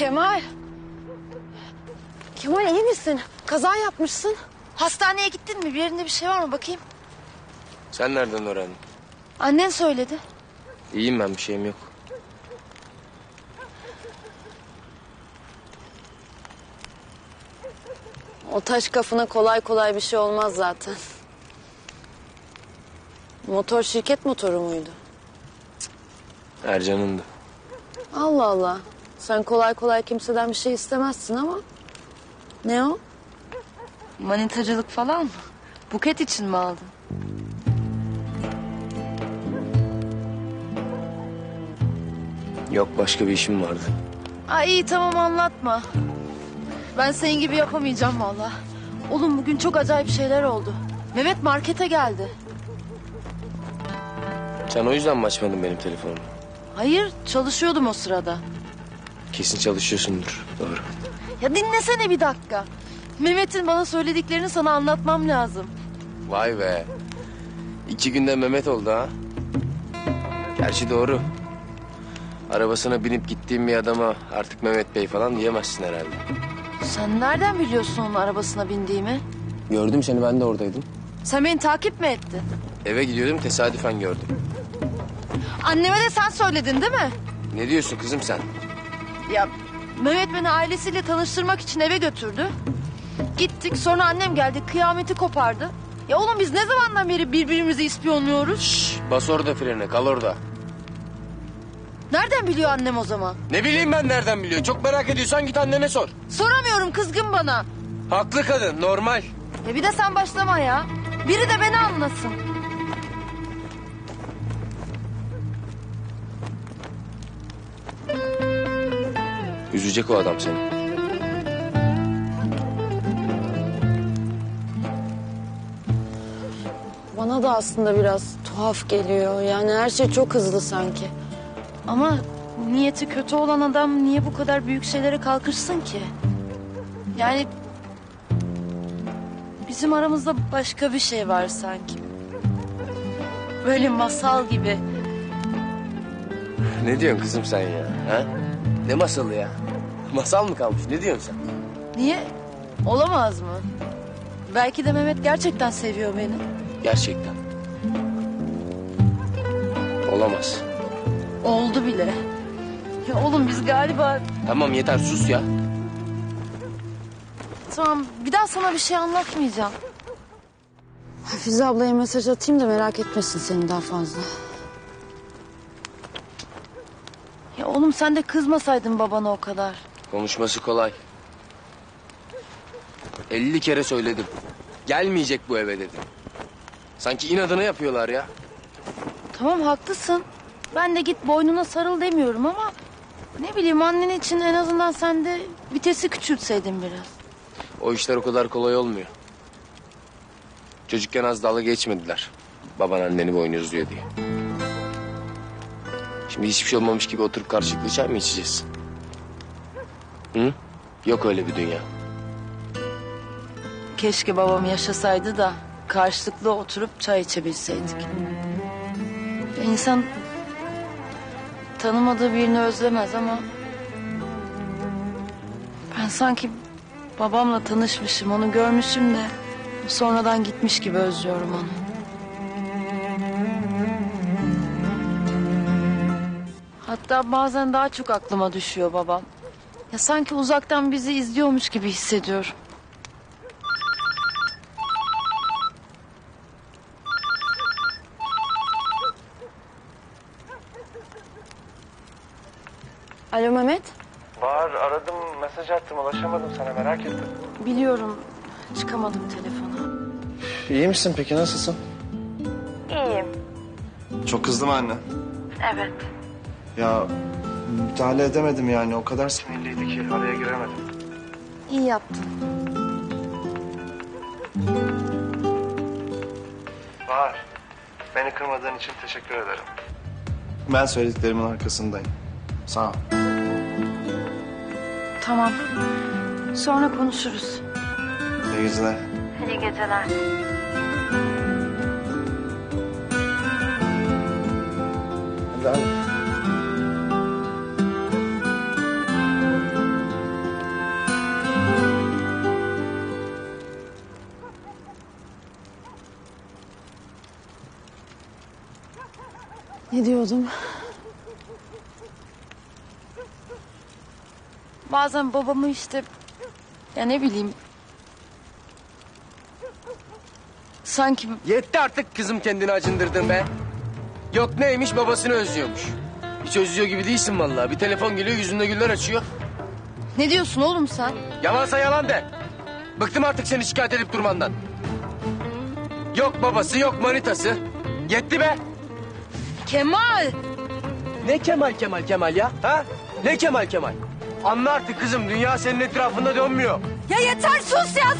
Kemal. Kemal iyi misin? Kaza yapmışsın. Hastaneye gittin mi? Bir yerinde bir şey var mı? Bakayım. Sen nereden öğrendin? Annen söyledi. İyiyim ben bir şeyim yok. O taş kafına kolay kolay bir şey olmaz zaten. Motor şirket motoru muydu? Ercan'ındı. Allah Allah. Sen kolay kolay kimseden bir şey istemezsin ama. Ne o? Manitacılık falan mı? Buket için mi aldın? Yok başka bir işim vardı. Ay iyi tamam anlatma. Ben senin gibi yapamayacağım valla. Oğlum bugün çok acayip şeyler oldu. Mehmet markete geldi. Sen o yüzden mi açmadın benim telefonumu? Hayır çalışıyordum o sırada. Kesin çalışıyorsundur. Doğru. Ya dinlesene bir dakika. Mehmet'in bana söylediklerini sana anlatmam lazım. Vay be. İki günde Mehmet oldu ha. Gerçi doğru. Arabasına binip gittiğim bir adama artık Mehmet Bey falan diyemezsin herhalde. Sen nereden biliyorsun onun arabasına bindiğimi? Gördüm seni ben de oradaydım. Sen beni takip mi ettin? Eve gidiyordum tesadüfen gördüm. Anneme de sen söyledin değil mi? Ne diyorsun kızım sen? Ya Mehmet beni ailesiyle tanıştırmak için eve götürdü. Gittik sonra annem geldi kıyameti kopardı. Ya oğlum biz ne zamandan beri birbirimizi ispiyonluyoruz? Şş, bas orada frene kal orada. Nereden biliyor annem o zaman? Ne bileyim ben nereden biliyor. Çok merak ediyorsan git annene sor. Soramıyorum kızgın bana. Haklı kadın normal. Ya bir de sen başlama ya. Biri de beni anlasın. Üzecek o adam seni. Bana da aslında biraz tuhaf geliyor. Yani her şey çok hızlı sanki. Ama niyeti kötü olan adam niye bu kadar büyük şeylere kalkışsın ki? Yani bizim aramızda başka bir şey var sanki. Böyle masal gibi. Ne diyorsun kızım sen ya? Ha? Ne masalı ya? Masal mı kalmış? Ne diyorsun sen? Niye? Olamaz mı? Belki de Mehmet gerçekten seviyor beni. Gerçekten. Olamaz. Oldu bile. Ya oğlum biz galiba... Tamam yeter sus ya. Tamam bir daha sana bir şey anlatmayacağım. Hafize ablaya mesaj atayım da merak etmesin seni daha fazla. Ya oğlum sen de kızmasaydın babana o kadar. Konuşması kolay. 50 kere söyledim. Gelmeyecek bu eve dedim. Sanki inadına yapıyorlar ya. Tamam haklısın. Ben de git boynuna sarıl demiyorum ama... Ne bileyim annen için en azından sen de vitesi küçültseydin biraz. O işler o kadar kolay olmuyor. Çocukken az dalga geçmediler. Baban anneni boynuz diyor diye. Şimdi hiçbir şey olmamış gibi oturup karşılıklı çay mı içeceğiz? Hı? Yok öyle bir dünya. Keşke babam yaşasaydı da karşılıklı oturup çay içebilseydik. İnsan tanımadığı birini özlemez ama... Ben sanki babamla tanışmışım, onu görmüşüm de... Sonradan gitmiş gibi özlüyorum onu. Hatta bazen daha çok aklıma düşüyor babam. Ya sanki uzaktan bizi izliyormuş gibi hissediyorum. Alo Mehmet. Bahar aradım, mesaj attım, ulaşamadım sana merak ettim. Biliyorum çıkamadım telefona. İyi misin peki, nasılsın? İyiyim. Çok kızdı mı anne? Evet. Ya müdahale edemedim yani, o kadar sinirliydi ki araya giremedim. İyi yaptın. Bahar, beni kırmadığın için teşekkür ederim. Ben söylediklerimin arkasındayım. Sağ ol. Tamam. Sonra konuşuruz. İyi geceler. İyi geceler. Hadi abi. Ne diyordum? Bazen babamı işte ya ne bileyim sanki Yetti artık kızım kendini acındırdın be. Yok neymiş babasını özlüyormuş. Hiç özlüyor gibi değilsin vallahi. Bir telefon geliyor yüzünde güller açıyor. ne diyorsun oğlum sen? Yalansa yalan de. Bıktım artık seni şikayet edip durmandan. Yok babası yok manitası. Yetti be. Kemal! Ne Kemal Kemal Kemal ya? Ha? Ne Kemal Kemal? Anla artık kızım dünya senin etrafında dönmüyor. Ya yeter sus ya!